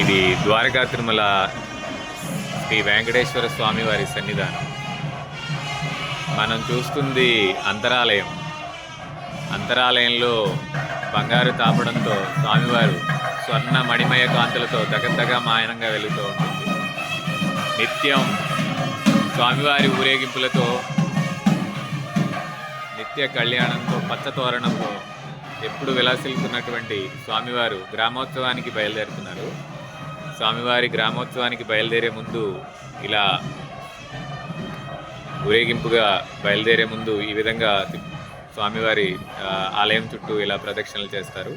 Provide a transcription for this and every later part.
ఇది ద్వారకా తిరుమల శ్రీ వెంకటేశ్వర స్వామి వారి సన్నిధానం. మనం చూస్తుంది అంతరాలయం. అంతరాలయంలో బంగారు తాపడంతో స్వామివారు స్వర్ణ మణిమయ కాంతులతో దగ్గరగా మాయనంగా వెళుతూ ఉంటుంది. నిత్యం స్వామివారి ఊరేగింపులతో నిత్య కళ్యాణంతో పచ్చ తోరణంతో ఎప్పుడు విలాసిల్లుతున్నటువంటి స్వామివారు గ్రామోత్సవానికి బయలుదేరుతున్నారు. స్వామివారి గ్రామోత్సవానికి బయలుదేరే ముందు ఇలా ఊరేగింపుగా బయలుదేరే ముందు ఈ విధంగా స్వామివారి ఆలయం చుట్టూ ఇలా ప్రదక్షిణలు చేస్తారు.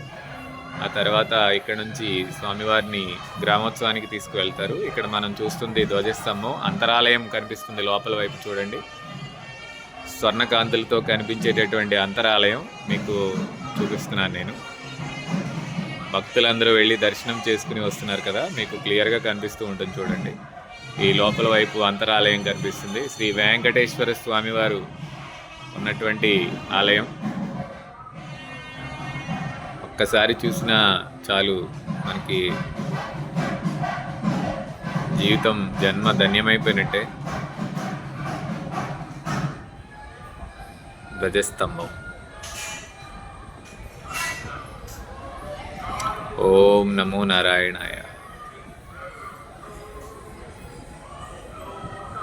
ఆ తర్వాత ఇక్కడ నుంచి స్వామివారిని గ్రామోత్సవానికి తీసుకువెళ్తారు. ఇక్కడ మనం చూస్తుంది ధ్వజస్తంభం. అంతరాలయం కనిపిస్తుంది లోపల వైపు చూడండి. స్వర్ణకాంతులతో కనిపించేటటువంటి అంతరాలయం మీకు చూపిస్తున్నాను నేను. భక్తులందరూ వెళ్ళి దర్శనం చేసుకుని వస్తున్నారు కదా మీకు క్లియర్గా కనిపిస్తూ ఉంటుంది చూడండి. ఈ లోపల వైపు అంతరాలయం కనిపిస్తుంది. శ్రీ వెంకటేశ్వర స్వామివారు ఉన్నటువంటి ఆలయం. ఒక్కసారి చూసినా చాలు మనకి జీవితం జన్మ ధన్యమైపోయినట్టే. ధ్వజస్తంభం. ओम नमो नारायणाय।